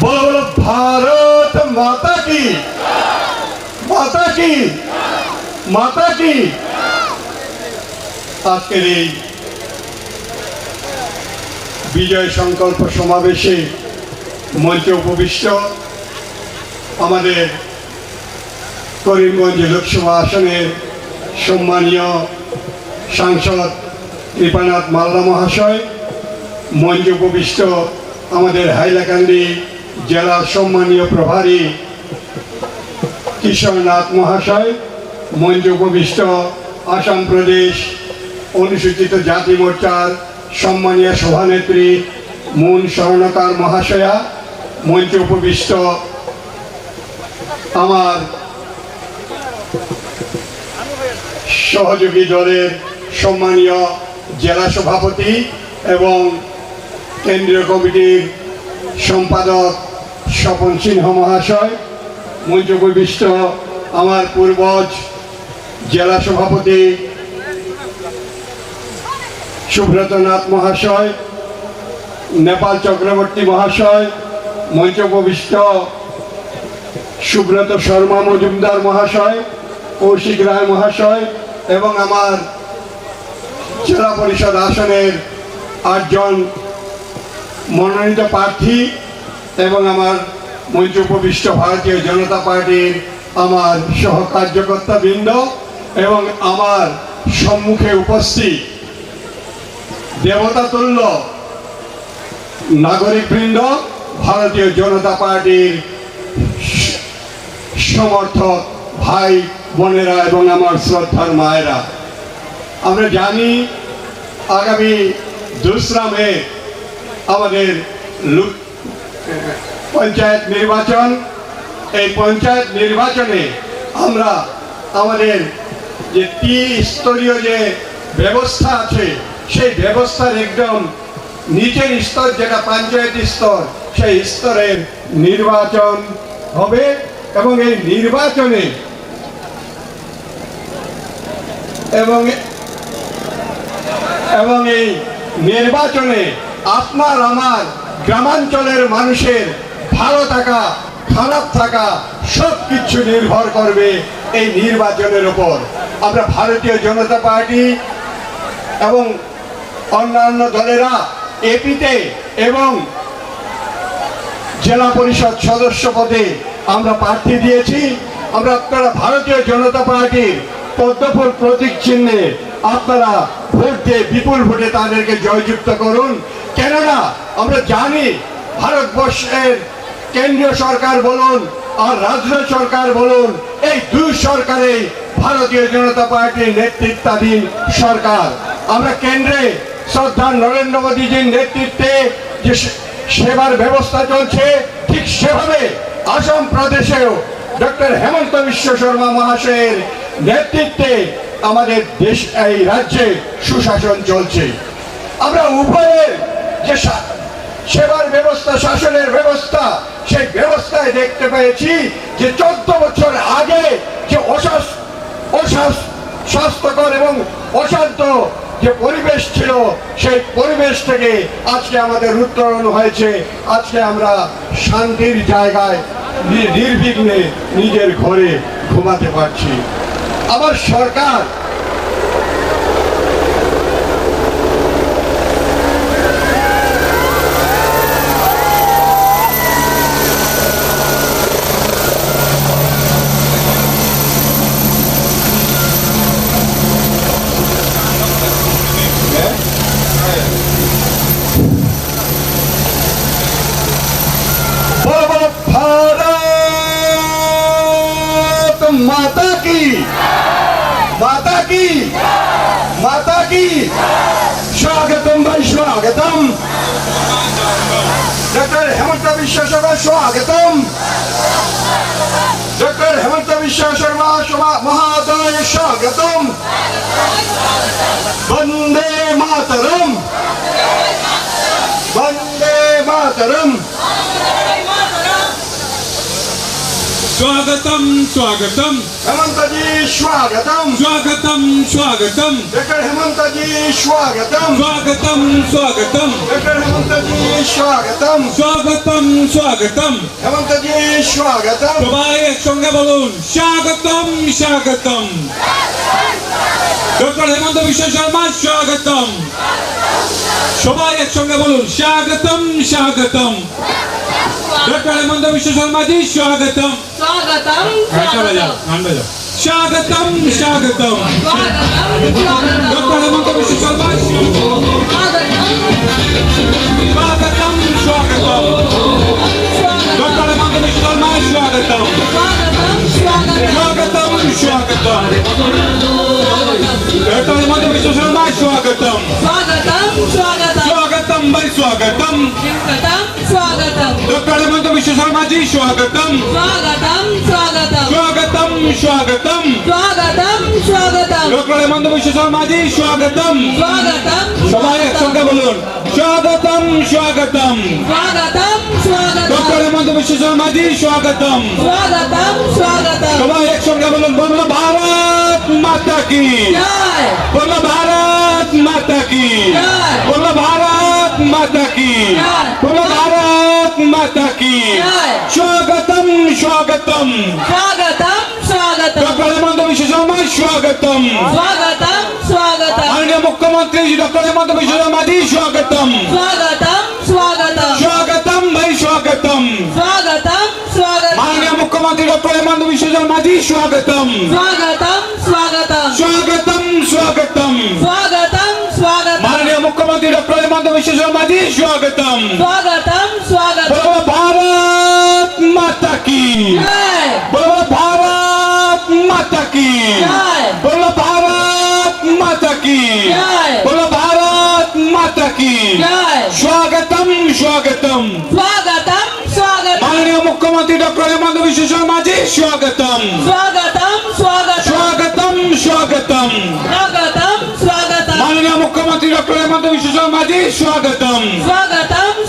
বলো ভারত মাতা কি? মাতা কি? মাতা কি? আজকের এই বিজয় সংকল্প সমাবেশে মঞ্চে উপবিষ্ট আমাদের করিমগঞ্জ লোকসভা আসনের সম্মানীয় সাংসদ কৃপানাথ মাল্লা মহাশয় মঞ্চে উপবিষ্ট আমাদের হাইলাকান্দি জেলা সম্মানীয় প্রভারী কিশোরনাথ মহাশয় মঞ্চে উপবিষ্ট আসাম প্রদেশ অনুসূচিত জাতি মোর্চার সম্মানীয় সভানেত্রী মুন স্বর্ণকার মহাশয়া মঞ্চে উপবিষ্ট আমার সহযোগী দলের সম্মানীয় জেলা সভাপতি এবং কেন্দ্রীয় কমিটির সম্পাদক স্বপন সিংহ মহাশয় মঞ্চ উপবিষ্ট আমার পূর্বজ জেলা সভাপতি সুব্রতনাথ মহাশয়, নেপাল চক্রবর্তী মহাশয় মঞ্চ উপবিষ্ট সুব্রত শর্মা মজুমদার মহাশয়, কৌশিক রায় মহাশয় এবং আমার জেলা পরিষদ আসনের আটজন মনোনীত প্রার্থী এবং আমার মঞ্চ উপবিষ্ট ভারতীয় জনতা পার্টির আমার সহকার্যকর্তা বৃন্দ এবং আমার সম্মুখে উপস্থিত দেবতা তুল্য নাগরিক বৃন্দ ভারতীয় জনতা পার্টির সমর্থক ভাই বোনেরা এবং আমার শ্রদ্ধার মায়েরা। আমরা জানি আগামী দোসরা মে আমাদের পঞ্চায়েত নির্বাচন, এই পঞ্চায়েত নির্বাচনে আমরা আমাদের যে স্তরীয় যে ব্যবস্থা আছে, সেই ব্যবস্থার একদম নিচের স্তর, যেটা পঞ্চায়েত স্তর, সেই স্তরের নির্বাচন হবে এবং এই নির্বাচনে এবং এবং এই নির্বাচনে আপনার, আমার গ্রামাঞ্চলের মানুষের ভালো থাকা, খারাপ থাকা সব কিছু নির্ভর করবে এই নির্বাচনের উপর। আমরা ভারতীয় জনতা পার্টি এবং অন্যান্য দলেরা এপিতে এবং জেলা পরিষদ সদস্য পদে আমরা প্রার্থী দিয়েছি। আমরা আপনারা ভারতীয় জনতা পার্টির পদ্মফুল প্রতীক চিহ্নে আপনারা ভোট দিয়ে বিপুল ভোটে তাদেরকে জয়যুক্ত করুন। কেননা আমরা জানি ভারতবর্ষের কেন্দ্রীয় সরকার বলুন আর রাজ্য সরকার বলুন, এই দুই সরকারেই ভারতীয় জনতা পার্টির নেতৃত্বাধীন সরকার। আমরা কেন্দ্রে শ্রদ্ধা নরেন্দ্র মোদীজির নেতৃত্বে যে সেবার ব্যবস্থা চলছে, ঠিক সেভাবে আসাম প্রদেশেও ডক্টর হেমন্ত বিশ্ব শর্মা মহাশয়ের নেতৃত্বে আমাদের দেশ, এই রাজ্যে সুশাসন চলছে। আমরা উভয়ের যে সেবার ব্যবস্থা, শাসনের ব্যবস্থা, সেই ব্যবস্থায় দেখতে পেয়েছি যে চোদ্দ বছর আগে যে অসাস স্বাস্থ্যকর এবং অশান্ত যে পরিবেশ ছিল, সেই পরিবেশ থেকে আজকে আমাদের উত্তরণ হয়েছে। আজকে আমরা শান্তির জায়গায় নির্বিঘ্নে নিজের ঘরে ঘুমাতে পারছি। আমার সরকার ভারত মাতা কি মাতা কি মাতা কি স্বাগতম ভাই স্বাগতম ডক্টর হেমন্ত বিশ্ব শর্মা স্বাগতম ডক্টর হেমন্ত বিশ্ব শর্মা শর্মা- মহাদয় স্বাগতম বন্দে মাতরম বন্দে स्वागतम स्वागतम हेमंतजी स्वागतम स्वागतम स्वागतम डॉक्टर हेमंतजी स्वागतम स्वागतम स्वागतम डॉक्टर हेमंतजी स्वागतम स्वागतम स्वागतम হেমন্তজি স্বাগতম সবাই একসঙ্গে বলুন স্বাগতম স্বাগতম ডক্টর হেমন্ত বিশ্ব শর্মা স্বাগতম সবাই একসঙ্গে বলুন স্বাগতম স্বাগতম ডক্টর হেমন্ত বিশ্ব শর্মা জি স্বাগতম स्वागतम स्वागतम स्वागतम स्वागतम डॉक्टर हेमंत विश्व शर्मा स्वागतम स्वागतम डॉक्टर हेमंत विश्व शर्मा स्वागतम स्वागतम स्वागतम डॉक्टर हेमंत विश्व शर्मा स्वागतम स्वागतम स्वागतम स्वागतम भाई स्वागतम स्वागतम স্বাগতম স্বাগতম স্বাগতম স্বাগতম স্বাগতম স্বাগতম স্বাগতম লোকরায় মন্দ বিশ্ব সমাজি স্বাগতম স্বাগতম সবাই একসঙ্গে বলুন স্বাগতম স্বাগতম স্বাগতম স্বাগতম লোকরায় মন্দ বিশ্ব সমাজি স্বাগতম স্বাগতম স্বাগতম সবাই একসঙ্গে বলুন বন্ধু ভারত মাতা কি জয় বন্ধু aqui. Shogatam, Shogatam. Shogatam, Shogatam. Doutor Armando Vichirama, Shogatam. Shogatam, Shogatam. Arnia Mukamantri, é Doutor Armando Vichirama, de Shogatam. Shogatam, Shogatam. Shogatam, vai Shogatam. Shogatam, Shogatam. Arnia Mukamantri, é Doutor Armando Vichirama, de Shogatam. Shogatam, Shogatam. Shogatam, Shogatam. Shogatam, Shogatam. Arnia Mukamantri, é Doutor Armando Vichirama, de Shogatam. Shogatam, Shogatam. की. बोलो भारत माता की. बोलो भारत माता की. बोलो भारत माता की. स्वागतम स्वागतम. स्वागतम स्वागत माननीय मुख्यमंत्री डॉक्टर हेमंत विश्व शर्माजी स्वागतम. स्वागतम स्वागत स्वागतम स्वागतम. स्वागतम स्वागतम. माननीय मुख्यमंत्री डॉक्टर हेमंत विश्व शर्माजी स्वागतम. स्वागतम